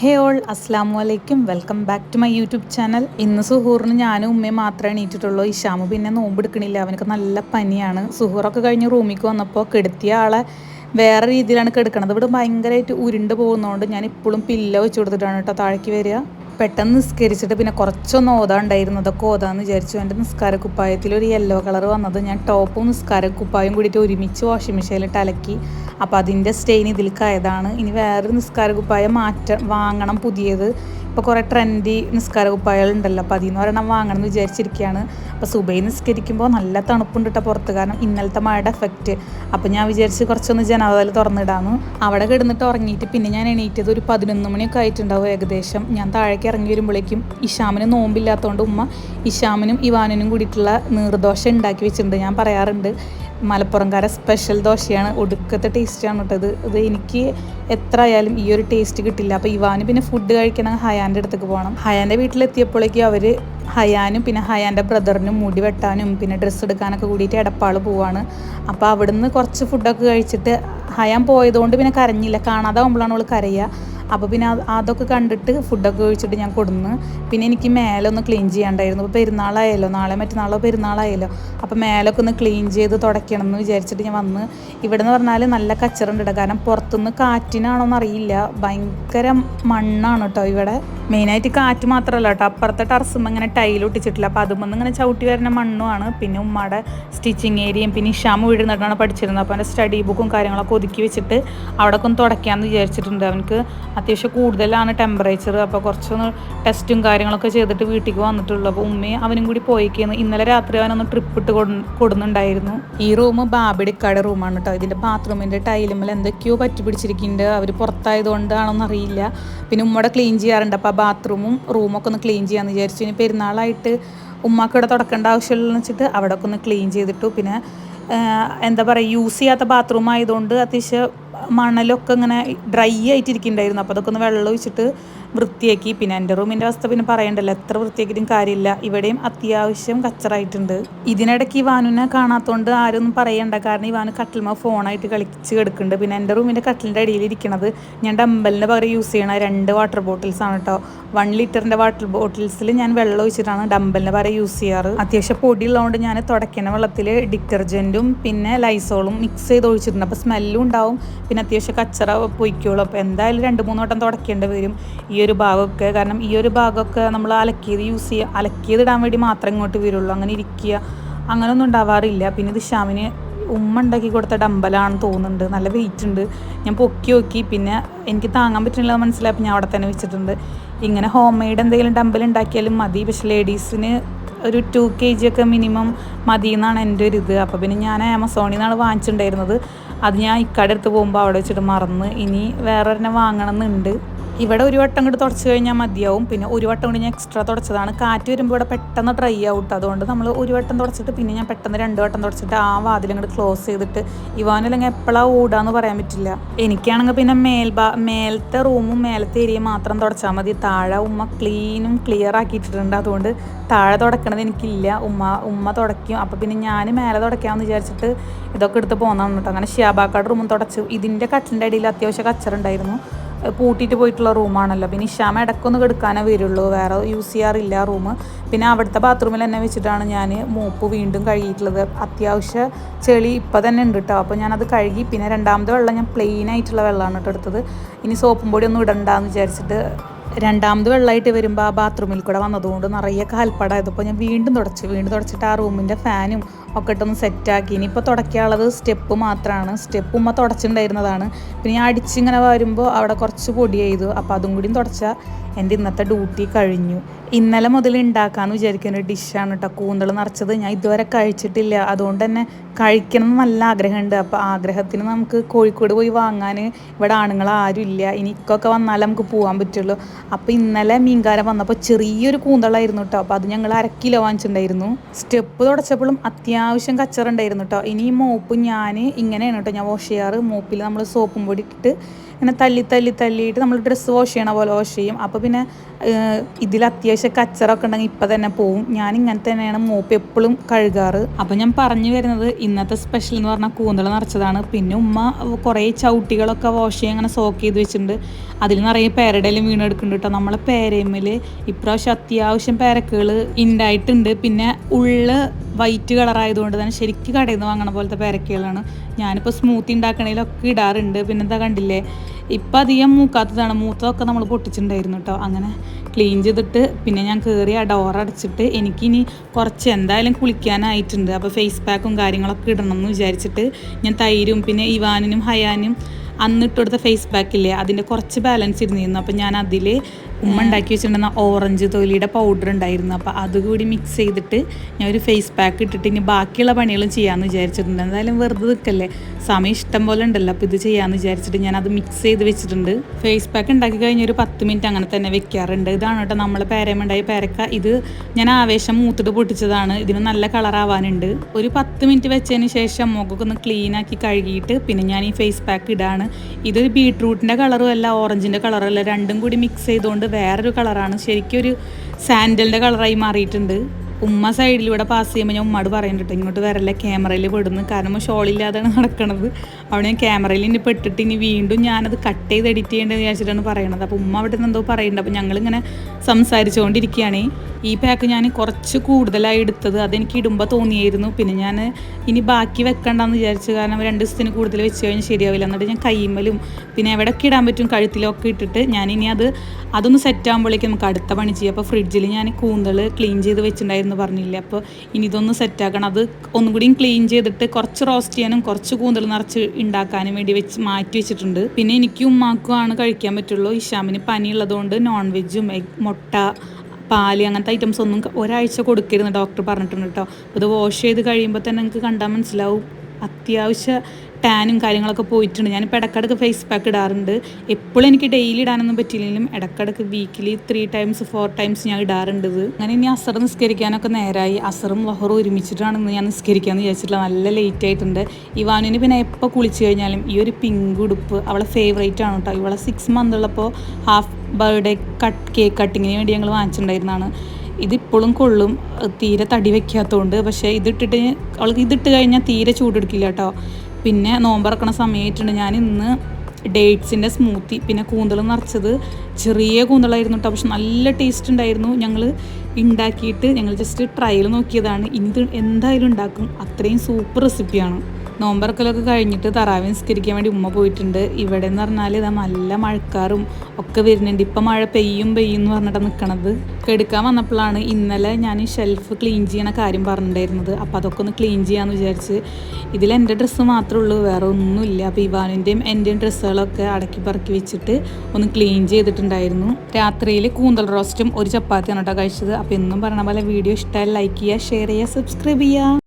ഹേ all അസ്സാം വലൈക്കും welcome back to my YouTube channel. ഇന്ന് സുഹൂറിന് ഞാനും ഉമ്മയും മാത്രമേ എണീറ്റിട്ടുള്ളൂ. ഇഷാമു പിന്നെ നോമ്പെടുക്കണില്ല അവനക്ക് നല്ല പനിയാണ്. സുഹൂറൊക്കെ കഴിഞ്ഞ് റൂമിലേക്ക് വന്നപ്പോൾ കെടുത്തിയ ആളെ വേറെ രീതിയിലാണ് കിടക്കണത്. ഇവിടെ ഭയങ്കരമായിട്ട് ഉരുണ്ട് പോകുന്നതുകൊണ്ട് ഞാൻ ഇപ്പോഴും പില്ല വെച്ച് കൊടുത്തിട്ടാണ് കേട്ടോ താഴേക്ക് വരിക. പെട്ടെന്ന് നിസ്കരിച്ചിട്ട് പിന്നെ കുറച്ചൊന്ന് ഓതാണ്ടായിരുന്നു. അതൊക്കെ ഓതാന്ന് വിചാരിച്ചു. എന്റെ നിസ്കാര കുപ്പായത്തിൽ ഒരു യെല്ലോ കളർ വന്നത്. ഞാൻ ടോപ്പും നിസ്കാര കുപ്പായും കൂടിയിട്ട് ഒരുമിച്ച് വാഷിംഗ് മെഷീനിലിട്ട് അലക്കി. അപ്പോൾ അതിന്റെ സ്റ്റെയിൻ ഇതിൽക്കായതാണ് ഇനി വേറൊരു നിസ്കാര കുപ്പായം മാറ്റ വാങ്ങണം പുതിയത്. ഇപ്പോൾ കുറേ ട്രെൻഡി നിസ്കാര ഉണ്ടല്ലോ. അപ്പോൾ അതിൽ നിന്ന് ഒരെണ്ണം വാങ്ങണം എന്ന് വിചാരിച്ചിരിക്കുകയാണ് അപ്പോൾ സുബൈ നിസ്കരിക്കുമ്പോൾ നല്ല തണുപ്പുണ്ട് കേട്ടോ പുറത്ത്. കാരണം ഇന്നലത്തെ മഴയുടെ എഫക്റ്റ് അപ്പോൾ ഞാൻ വിചാരിച്ച് കുറച്ചൊന്ന് ജനവാതിൽ തുറന്നിടാമെന്ന് അവിടെ കിടന്നിട്ട് ഉറങ്ങിയിട്ട് പിന്നെ ഞാൻ എണീറ്റത് ഒരു പതിനൊന്ന് മണിയൊക്കെ ആയിട്ടുണ്ടാവും ഏകദേശം. ഞാൻ താഴേക്ക് ഇറങ്ങി വരുമ്പോഴേക്കും ഇഷാമിന് നോമ്പില്ലാത്തതുകൊണ്ട് ഉമ്മ ഇഷാമിനും ഇവാനിനും കൂടിയിട്ടുള്ള നീർദോശ ഉണ്ടാക്കി വെച്ചിട്ടുണ്ട്. ഞാൻ പറയാറുണ്ട് മലപ്പുറംകാര സ്പെഷ്യൽ ദോശയാണ്. ഒടുക്കത്തെ ടേസ്റ്റാണ് കേട്ടത് ഇത്. എനിക്ക് എത്ര ആയാലും ഈ ഒരു ടേസ്റ്റ് കിട്ടില്ല. അപ്പോൾ ഇവാന് പിന്നെ ഫുഡ് കഴിക്കണം ഹയാന്റെ അടുത്തേക്ക് പോകണം. ഹയാന്റെ വീട്ടിലെത്തിയപ്പോഴേക്കും അവർ ഹയാനും പിന്നെ ഹയാന്റെ ബ്രദറിനും മുടി വെട്ടാനും പിന്നെ ഡ്രസ്സ് എടുക്കാനൊക്കെ കൂടിയിട്ട് എടപ്പാൾ പോവാണ്. അപ്പോൾ അവിടുന്ന് കുറച്ച് ഫുഡൊക്കെ കഴിച്ചിട്ട് ഹയാൻ പോയതുകൊണ്ട് പിന്നെ കരഞ്ഞില്ല. കാണാതെ ആകുമ്പോഴാണ് അവൾ കരയുക. അപ്പോൾ പിന്നെ അതൊക്കെ കണ്ടിട്ട് ഫുഡൊക്കെ കഴിച്ചിട്ട് ഞാൻ കൊടുന്ന് പിന്നെ എനിക്ക് മേലെ ഒന്ന് ക്ലീൻ ചെയ്യാണ്ടായിരുന്നു. ഇപ്പോൾ പെരുന്നാളായല്ലോ നാളെ മറ്റന്നാളോ പെരുന്നാളായല്ലോ. അപ്പോൾ മേലൊക്കെ ഒന്ന് ക്ലീൻ ചെയ്ത് തുടയ്ക്കണം എന്ന് വിചാരിച്ചിട്ട് ഞാൻ വന്ന് ഇവിടെ എന്ന് പറഞ്ഞാൽ നല്ല കച്ചറുണ്ട് കാരണം പുറത്തുനിന്ന് കാറ്റിനാണോന്ന് അറിയില്ല. ഭയങ്കര മണ്ണാണ് കേട്ടോ ഇവിടെ. മെയിനായിട്ട് കാറ്റ് മാത്രമല്ല കേട്ടോ അപ്പുറത്തെ ടെറസുമ്പോൾ ഇങ്ങനെ ടൈൽ ഒട്ടിച്ചിട്ടില്ല. അപ്പോൾ അതുമ്പോൾ ഇങ്ങനെ ചവിട്ടി വരുന്ന മണ്ണുമാണ്. പിന്നെ ഉമ്മയുടെ സ്റ്റിച്ചിങ് ഏരിയയും പിന്നെ ഇഷാമ വീട് നിന്നിട്ടാണ് പഠിച്ചിരുന്നത്. അപ്പോൾ അവന്റെ സ്റ്റഡി ബുക്കും കാര്യങ്ങളൊക്കെ ഒതുക്കി വെച്ചിട്ട് അവിടെ ഒക്കെ ഒന്ന് തുടയ്ക്കാമെന്ന് വിചാരിച്ചിട്ടുണ്ട്. അവനക്ക് അത്യാവശ്യം കൂടുതലാണ് ടെമ്പറേച്ചർ അപ്പോൾ കുറച്ചൊന്ന് ടെസ്റ്റും കാര്യങ്ങളൊക്കെ ചെയ്തിട്ട് വീട്ടിലേക്ക് വന്നിട്ടുള്ളൂ. അപ്പോൾ ഉമ്മയും അവനും കൂടി പോയിക്കുന്നു ഇന്നലെ രാത്രി അവനൊന്ന് ട്രിപ്പ് ഇട്ട് കൊടുന്നുണ്ടായിരുന്നു. ഈ റൂം ബാബിഡിക്കാട് റൂമാണ് കേട്ടോ ഇതിന്റെ ബാത്റൂമിന്റെ ടൈലുമ്മൽ എന്തൊക്കെയോ പറ്റി പിടിച്ചിരിക്കുന്നുണ്ട്. അവർ പുറത്തായതുകൊണ്ടാണോന്ന് അറിയില്ല. പിന്നെ ഉമ്മയുടെ ക്ലീൻ ചെയ്യാറുണ്ട്. അപ്പോൾ ആ ബാത്റൂമും റൂമൊക്കെ ഒന്ന് ക്ലീൻ ചെയ്യാമെന്ന് വിചാരിച്ചു. ഇനി പെരുന്നാളായിട്ട് ഉമ്മാക്ക് ഇവിടെ തുടക്കേണ്ട ആവശ്യമുള്ളതെന്ന് വെച്ചിട്ട് അവിടെ ഒക്കെ ഒന്ന് ക്ലീൻ ചെയ്തിട്ടു. പിന്നെ എന്താ പറയുക യൂസ് ചെയ്യാത്ത ബാത്റൂം ആയതുകൊണ്ട് അത്യാവശ്യം മണലൊക്കെ ഇങ്ങനെ ഡ്രൈ ആയിട്ടിരിക്കുന്നുണ്ടായിരുന്നു. അപ്പോൾ അതൊക്കെ ഒന്ന് വെള്ളം ഒഴിച്ചിട്ട് വൃത്തിയാക്കി. പിന്നെ എന്റെ റൂമിന്റെ അവസ്ഥ പിന്നെ പറയണ്ടല്ലോ. എത്ര വൃത്തിയാക്കിയിട്ടും കാര്യമില്ല. ഇവിടെയും അത്യാവശ്യം കച്ചറായിട്ടുണ്ട്. ഇതിനിടയ്ക്ക് വാനുനെ കാണാത്തതുകൊണ്ട് ആരും ഒന്നും പറയണ്ട. കാരണം ഇവാന് കട്ടിൽമ ഫോണായിട്ട് കളിച്ച് കിടക്കുന്നുണ്ട്. പിന്നെ എന്റെ റൂമിന്റെ കട്ടിലിന്റെ അടിയിൽ ഇരിക്കുന്നത് ഞാൻ ഡമ്പലിന് പകരം യൂസ് ചെയ്യണ രണ്ട് വാട്ടർ ബോട്ടിൽസ് ആണ് കേട്ടോ വൺ ലിറ്ററിന്റെ വാട്ടർ ബോട്ടിൽസിൽ ഞാൻ വെള്ളം ഒഴിച്ചിട്ടാണ് ഡമ്പലിന് പകരം യൂസ് ചെയ്യാറ്. അത്യാവശ്യം പൊടിയുള്ളതുകൊണ്ട് ഞാൻ തുടയ്ക്കുന്ന വെള്ളത്തിൽ ഡിറ്റർജന്റും പിന്നെ ലൈസോളും മിക്സ് ചെയ്ത് ഒഴിച്ചിട്ടുണ്ട്. അപ്പോൾ സ്മെല്ലും ഉണ്ടാവും. പിന്നെ അത്യാവശ്യം കച്ചറ പൊയ്ക്കോളും. അപ്പോൾ എന്തായാലും രണ്ട് മൂന്ന് വട്ടം തുടയ്ക്കേണ്ടി വരും. ഈ ഒരു ഭാഗമൊക്കെ കാരണം ഈ ഒരു ഭാഗമൊക്കെ നമ്മൾ അലക്കിയത് യൂസ് ചെയ്യുക അലക്കിയത് ഇടാൻ വേണ്ടി മാത്രം ഇങ്ങോട്ട് വരുള്ളൂ. അങ്ങനെ ഇരിക്കുക അങ്ങനെയൊന്നും ഉണ്ടാവാറില്ല. പിന്നെ ഇത് ഷാമിന് ഉമ്മ ഉണ്ടാക്കി കൊടുത്ത ഡമ്പലാണെന്ന് തോന്നുന്നുണ്ട്. നല്ല വെയിറ്റ് ഉണ്ട്. ഞാൻ പൊക്കി നോക്കി. പിന്നെ എനിക്ക് താങ്ങാൻ പറ്റുന്നില്ല മനസ്സിലായപ്പോൾ ഞാൻ അവിടെ തന്നെ വെച്ചിട്ടുണ്ട്. ഇങ്ങനെ ഹോം മെയ്ഡ് എന്തെങ്കിലും ഡമ്പൽ ഉണ്ടാക്കിയാലും മതി. പക്ഷെ ലേഡീസിന് ഒരു ടു കെ ജി ഒക്കെ മിനിമം മതി എന്നാണ് എന്റെ ഒരു ഇത്. അപ്പോൾ പിന്നെ ഞാൻ ആമസോണിൽ നിന്നാണ് വാങ്ങിച്ചിട്ടുണ്ടായിരുന്നത്. അത് ഞാൻ ഇക്കാടെ അടുത്ത് പോകുമ്പോൾ അവിടെ വെച്ചിട്ട് മറന്ന്. ഇനി വേറെ തന്നെ വാങ്ങണം എന്നുണ്ട് ഇവിടെ ഒരു വട്ടം കൂടി തുടച്ച് കഴിഞ്ഞാൽ മതിയാവും. പിന്നെ ഒരു വട്ടം കൂടി ഞാൻ എക്സ്ട്രാ തുടച്ചതാണ്. കാറ്റ് വരുമ്പോൾ ഇവിടെ പെട്ടെന്ന് ഡ്രൈ ആവും അതുകൊണ്ട് നമ്മൾ ഒരു വട്ടം തുടച്ചിട്ട് പിന്നെ ഞാൻ പെട്ടെന്ന് രണ്ട് വട്ടം തുടച്ചിട്ട് ആ വാതിലും കൂടി ക്ലോസ് ചെയ്തിട്ട് ഇവാനില്ലെങ്കിൽ എപ്പോഴാണ് ഓടാന്ന് പറയാൻ പറ്റില്ല. എനിക്കാണെങ്കിൽ പിന്നെ മേൽഭാ മേലത്തെ റൂമും മേലത്തെ ഏരിയ മാത്രം തുടച്ചാൽ മതി. താഴെ ഉമ്മ ക്ലീനും ക്ലിയർ ആക്കിയിട്ടുണ്ട് അതുകൊണ്ട് താഴെ തുടക്കണത് എനിക്കില്ല. ഉമ്മ ഉമ്മ തുടയ്ക്കും. അപ്പോൾ പിന്നെ ഞാൻ മേലെ തുടയ്ക്കാമെന്ന് വിചാരിച്ചിട്ട് ഇതൊക്കെ എടുത്ത് പോകുന്നതാണ് കേട്ടോ അങ്ങനെ ഷിയാബാക്കാട് റൂമും തുടച്ചു. ഇതിന്റെ കട്ടിലിന്റെ അടിയിൽ അത്യാവശ്യം കച്ചറുണ്ടായിരുന്നു. പൂട്ടിയിട്ട് പോയിട്ടുള്ള റൂമാണല്ലോ. പിന്നെ ഇഷാമ ഇടയ്ക്കൊന്ന് കെടുക്കാനേ വരുള്ളൂ. വേറെ യൂസ് ചെയ്യാറില്ല റൂം പിന്നെ അവിടുത്തെ ബാത്റൂമിൽ തന്നെ വെച്ചിട്ടാണ് ഞാൻ മൂപ്പ് വീണ്ടും കഴുകിയിട്ടുള്ളത്. അത്യാവശ്യം ചെളി ഇപ്പം തന്നെ ഉണ്ട് കേട്ടോ അപ്പോൾ ഞാനത് കഴുകി പിന്നെ രണ്ടാമത്തെ വെള്ളം ഞാൻ പ്ലെയിൻ ആയിട്ടുള്ള വെള്ളമാണ് കേട്ടോ എടുത്തത്. ഇനി സോപ്പും പൊടി ഒന്നും ഇടണ്ടെന്ന് വിചാരിച്ചിട്ട് രണ്ടാമത് വെള്ളമായിട്ട് വരുമ്പോൾ ആ ബാത്റൂമിൽ കൂടെ വന്നതുകൊണ്ട് നിറയെ കാൽപ്പാടായതപ്പോൾ ഞാൻ വീണ്ടും തുടച്ച് വീണ്ടും തുടച്ചിട്ട് ആ റൂമിന്റെ ഫാനും ഒക്കെ ഇട്ടൊന്ന് സെറ്റാക്കി ഇനിയിപ്പോൾ തുടയ്ക്കാനുള്ളത് സ്റ്റെപ്പ് മാത്രമാണ് സ്റ്റെപ്പ് ഉമ്മ തുടച്ചിട്ടുണ്ടായിരുന്നതാണ്. പിന്നെ ഞാൻ അടിച്ചിങ്ങനെ വരുമ്പോൾ അവിടെ കുറച്ച് പൊടി ചെയ്തു. അപ്പോൾ അതും കൂടിയും തുടച്ചാൽ എന്റെ ഇന്നത്തെ ഡ്യൂട്ടി കഴിഞ്ഞു. ഇന്നലെ മുതൽ ഉണ്ടാക്കാമെന്ന് വിചാരിക്കുന്ന ഒരു ഡിഷാണ് കേട്ടോ കൂന്തൾ നിറച്ചത് ഞാൻ ഇതുവരെ കഴിച്ചിട്ടില്ല. അതുകൊണ്ട് തന്നെ കഴിക്കണം എന്ന് നല്ല ആഗ്രഹമുണ്ട്. അപ്പോൾ ആഗ്രഹത്തിന് നമുക്ക് കോഴിക്കോട് പോയി വാങ്ങാൻ ഇവിടെ ആണുങ്ങൾ ആരും ഇല്ല. ഇനി ഇക്കൊക്കെ വന്നാലേ നമുക്ക് പോകാൻ പറ്റുള്ളൂ. അപ്പോൾ ഇന്നലെ മീൻകാരൻ വന്നപ്പോൾ ചെറിയൊരു കൂന്തളായിരുന്നു കേട്ടോ അപ്പോൾ അത് ഞങ്ങൾ അര കിലോ വാങ്ങിച്ചിട്ടുണ്ടായിരുന്നു. സ്റ്റെപ്പ് തുടച്ചപ്പോഴും അത്യാവശ്യം കച്ചറുണ്ടായിരുന്നു കേട്ടോ ഇനി മോപ്പ് ഞാൻ ഇങ്ങനെയാണ് കേട്ടോ ഞാൻ വാഷ് ചെയ്യാറ്. മോപ്പിൽ നമ്മൾ സോപ്പും പൊടി ഇട്ടിട്ട് ഇങ്ങനെ തല്ലി തല്ലി തല്ലിയിട്ട് നമ്മൾ ഡ്രസ്സ് വാഷ് ചെയ്യണ പോലെ വാഷ് ചെയ്യും. അപ്പോൾ പിന്നെ ഇതിൽ അത്യാവശ്യം കച്ചറൊക്കെ ഉണ്ടെങ്കിൽ ഇപ്പം തന്നെ പോവും. ഞാൻ ഇങ്ങനെ തന്നെയാണ് മൂപ്പ് എപ്പോഴും കഴുകാറ്. അപ്പം ഞാൻ പറഞ്ഞു വരുന്നത് ഇന്നത്തെ സ്പെഷ്യൽ എന്ന് പറഞ്ഞാൽ കൂന്തൽ നിറച്ചതാണ്. പിന്നെ ഉമ്മ കുറേ ചവിട്ടികളൊക്കെ വാഷ് ചെയ്യാൻ അങ്ങനെ സോക്ക് ചെയ്ത് വെച്ചിട്ടുണ്ട്. അതിൽ നിറയെ പേരടയിലും വീണെടുക്കുന്നുണ്ട് കേട്ടോ. നമ്മളെ പേരയമ്മൽ ഇപ്രാവശ്യം അത്യാവശ്യം പേരക്കുകൾ ഉണ്ടായിട്ടുണ്ട് പിന്നെ ഉള്ള് വൈറ്റ് കളറായതുകൊണ്ട് തന്നെ ശരിക്കും കടയിൽ നിന്ന് വാങ്ങണ പോലത്തെ പേരക്കകളാണ്. ഞാനിപ്പോൾ സ്മൂത്തി ഉണ്ടാക്കണേലൊക്കെ ഇടാറുണ്ട്. പിന്നെ എന്താ കണ്ടില്ലേ? ഇപ്പം അധികം മൂക്കാത്തതാണ്. മൂത്തതൊക്കെ നമ്മൾ പൊട്ടിച്ചിട്ടുണ്ടായിരുന്നു കേട്ടോ അങ്ങനെ ക്ലീൻ ചെയ്തിട്ട് പിന്നെ ഞാൻ കയറി ആ ഡോർ അടച്ചിട്ട് എനിക്കിനി കുറച്ച് എന്തായാലും കുളിക്കാനായിട്ടുണ്ട്. അപ്പോൾ ഫേസ് പാക്കും കാര്യങ്ങളൊക്കെ ഇടണം എന്ന് വിചാരിച്ചിട്ട് ഞാൻ തൈരും പിന്നെ ഇവാനിനും ഹയാനും അന്ന് ഇട്ട് കൊടുത്ത ഫേസ് പാക്ക് ഇല്ലേ അതിന്റെ കുറച്ച് ബാലൻസ് ഇരുന്നിരുന്നു. അപ്പോൾ ഞാൻ അതിൽ ഉമ്മ ഉണ്ടാക്കി വെച്ചിട്ടുണ്ടെന്ന ഓറഞ്ച് തൊലിയുടെ പൗഡർ ഉണ്ടായിരുന്നു. അപ്പോൾ അതുകൂടി മിക്സ് ചെയ്തിട്ട് ഞാൻ ഒരു ഫേസ് പാക്ക് ഇട്ടിട്ട് ഇനി ബാക്കിയുള്ള പണികളും ചെയ്യാമെന്ന് വിചാരിച്ചിട്ടുണ്ട്. എന്തായാലും വെറുതെ നിൽക്കല്ലേ? സമയം ഇഷ്ടം പോലെ ഉണ്ടല്ലോ. അപ്പോൾ ഇത് ചെയ്യാമെന്ന് വിചാരിച്ചിട്ട് ഞാൻ അത് മിക്സ് ചെയ്ത് വെച്ചിട്ടുണ്ട്. ഫേസ് പാക്ക് ഉണ്ടാക്കി കഴിഞ്ഞ ഒരു പത്ത് മിനിറ്റ് അങ്ങനെ തന്നെ വെക്കാറുണ്ട്. ഇതാണ് കേട്ടോ നമ്മൾ പേരമുണ്ടായി പേരക്ക. ഇത് ഞാൻ ആവേശം മൂത്തിട്ട് പൊട്ടിച്ചതാണ്. ഇതിന് നല്ല കളറാവാനുണ്ട് ഒരു പത്ത് മിനിറ്റ് വെച്ചതിന് ശേഷം മുഖമൊക്കെ ഒന്ന് ക്ലീൻ ആക്കി കഴുകിയിട്ട് പിന്നെ ഞാൻ ഈ ഫേസ് പാക്ക് ഇടാണ്. ഇതൊരു ബീട്രൂട്ടിന്റെ കളറും അല്ല ഓറഞ്ചിന്റെ കളറും അല്ല രണ്ടും കൂടി മിക്സ് ചെയ്തുകൊണ്ട് വേറൊരു കളറാണ്. ശരിക്കും ഒരു സാൻഡലിന്റെ കളറായി മാറിയിട്ടുണ്ട്. ഉമ്മ സൈഡിലൂടെ പാസ് ചെയ്യുമ്പോൾ ഞാൻ ഉമ്മാട് പറയുന്നുണ്ട് ഇങ്ങോട്ട് വരല്ല ക്യാമറയിൽ പെടുന്നു. കാരണം ശോളില്ലാതാണ് നടക്കണത്. അവിടെ ഞാൻ ക്യാമറയിൽ ഇനി പെട്ടിട്ട് ഇനി വീണ്ടും ഞാനത് കട്ട് ചെയ്ത് എഡിറ്റ് ചെയ്യേണ്ടത് വിചാരിച്ചിട്ടാണ് പറയണത്. അപ്പോൾ ഉമ്മ അവിടെ നിന്ന് എന്തോ പറയുന്നുണ്ട് അപ്പോൾ ഞങ്ങളിങ്ങനെ സംസാരിച്ചുകൊണ്ടിരിക്കുകയാണ് ഈ പാക്ക് ഞാൻ കുറച്ച് കൂടുതലായി എടുത്തത് അതെനിക്ക് ഇടുമ്പോൾ തോന്നിയായിരുന്നു. പിന്നെ ഞാൻ ഇനി ബാക്കി വെക്കണ്ടെന്ന് വിചാരിച്ചു കാരണം രണ്ട് ദിവസത്തിന് കൂടുതൽ വെച്ച് കഴിഞ്ഞാൽ ശരിയാവില്ല. എന്നിട്ട് ഞാൻ കൈമലും പിന്നെ എവിടെയൊക്കെ ഇടാൻ പറ്റും കഴുത്തിലൊക്കെ ഇട്ടിട്ട് ഞാൻ ഇനി അത് അതൊന്ന് സെറ്റ് ആകുമ്പോഴേക്കും നമുക്ക് അടുത്ത പണി ചെയ്യാം. അപ്പോൾ ഫ്രിഡ്ജിൽ ഞാൻ കൂന്തൾ ക്ലീൻ ചെയ്ത് വെച്ചിട്ടുണ്ടായിരുന്നു പറഞ്ഞില്ലേ. അപ്പോൾ ഇനി ഇതൊന്ന് സെറ്റാക്കണം അത് ഒന്നും കൂടിയും ക്ലീൻ ചെയ്തിട്ട് കുറച്ച് റോസ്റ്റ് ചെയ്യാനും കുറച്ച് കൂന്തൽ നിറച്ച് ഉണ്ടാക്കാനും വേണ്ടി വെച്ച് മാറ്റി വെച്ചിട്ടുണ്ട്. പിന്നെ എനിക്കും ഉമ്മാക്കും ആണ് കഴിക്കാൻ പറ്റുള്ളൂ. ഇഷാമിന് പനിയുള്ളതുകൊണ്ട് നോൺ വെജും മുട്ട പാൽ അങ്ങനത്തെ ഐറ്റംസ് ഒന്നും ഒരാഴ്ച കൊടുക്കരുത് ഡോക്ടർ പറഞ്ഞിട്ടുണ്ട് കേട്ടോ ഇത് വാഷ് ചെയ്ത് കഴിയുമ്പോൾ തന്നെ നിങ്ങൾക്ക് കണ്ടാൽ മനസ്സിലാവും. അത്യാവശ്യ ടാനും കാര്യങ്ങളൊക്കെ പോയിട്ടുണ്ട്. ഞാനിപ്പോൾ ഇടക്കിടക്ക് ഫേസ് പാക്ക് ഇടാറുണ്ട്. എപ്പോഴും എനിക്ക് ഡെയിലി ഇടാനൊന്നും പറ്റില്ലെങ്കിലും ഇടക്കിടക്ക് weekly three times four times ഞാൻ ഇടാറുണ്ട് അങ്ങനെ ഇനി അസർ നിസ്കരിക്കാനൊക്കെ നേരായി. അസറും വഹറും ഒരുമിച്ചിട്ടാണ് ഇന്ന് ഞാൻ നിസ്കരിക്കാമെന്ന് വിചാരിച്ചിട്ടുള്ള നല്ല ലേറ്റ് ആയിട്ടുണ്ട്. ഇവാനിന് പിന്നെ എപ്പോൾ കുളിച്ച് കഴിഞ്ഞാലും ഈ ഒരു പിങ്ക് ഉടുപ്പ് അവളെ ഫേവറേറ്റ് ആണ് കേട്ടോ ഇവളെ സിക്സ് മന്ത് ഉള്ളപ്പോൾ ഹാഫ് ബർത്ത്ഡേ കട്ട് കേക്ക് കട്ടിങ്ങിന് വേണ്ടി ഞങ്ങൾ വാങ്ങിച്ചിട്ടുണ്ടായിരുന്നതാണ് ഇതിപ്പോഴും കൊള്ളും. തീരെ തടി വെക്കാത്തതുകൊണ്ട് പക്ഷേ ഇതിട്ടിട്ട് അവൾക്ക് ഇതിട്ട് കഴിഞ്ഞാൽ തീരെ ചൂടെടുക്കില്ല കേട്ടോ പിന്നെ നോമ്പറക്കണ സമയമായിട്ടുണ്ട് ഞാൻ ഇന്ന് ഡേറ്റ്സിന്റെ സ്മൂത്തി പിന്നെ കൂന്തൾ നിറച്ചത് ചെറിയ കൂന്തളായിരുന്നു കേട്ടോ പക്ഷെ നല്ല ടേസ്റ്റ് ഉണ്ടായിരുന്നു. ഞങ്ങൾ ഉണ്ടാക്കിയിട്ട് ഞങ്ങൾ ജസ്റ്റ് ട്രയൽ നോക്കിയതാണ്. ഇനി എന്തായാലും ഉണ്ടാക്കും. അത്രയും സൂപ്പർ റെസിപ്പിയാണ് നോമ്പറക്കലൊക്കെ കഴിഞ്ഞിട്ട് തറാവി നിസ്കരിക്കാൻ വേണ്ടി ഉമ്മ പോയിട്ടുണ്ട്. ഇവിടെ എന്ന് പറഞ്ഞാൽ ഇതാ നല്ല മഴക്കാറും ഒക്കെ വരുന്നുണ്ട്. ഇപ്പം മഴ പെയ്യും പെയ്യും എന്ന് പറഞ്ഞിട്ട് നിൽക്കണത് എടുക്കാൻ വന്നപ്പോഴാണ് ഇന്നലെ ഞാൻ ഷെൽഫ് ക്ലീൻ ചെയ്യണ കാര്യം പറഞ്ഞിട്ടുണ്ടായിരുന്നത്. അപ്പോൾ അതൊക്കെ ഒന്ന് ക്ലീൻ ചെയ്യാമെന്ന് വിചാരിച്ച് ഇതിൽ എന്റെ ഡ്രസ്സ് മാത്രമേ ഉള്ളൂ വേറെ ഒന്നുമില്ല. അപ്പോൾ ഇവാനിന്റെയും എന്റെയും ഡ്രസ്സുകളൊക്കെ അടക്കി പറക്കി വെച്ചിട്ട് ഒന്ന് ക്ലീൻ ചെയ്തിട്ടുണ്ടായിരുന്നു. രാത്രിയിൽ കൂന്തൽ റോസ്റ്റും ഒരു ചപ്പാത്തിയാണ് കേട്ടോ കഴിച്ചത്. അപ്പോൾ എന്നും പറഞ്ഞ പോലെ വീഡിയോ ഇഷ്ടമായി ലൈക്ക് ചെയ്യുക ഷെയർ ചെയ്യുക സബ്സ്ക്രൈബ് ചെയ്യുക.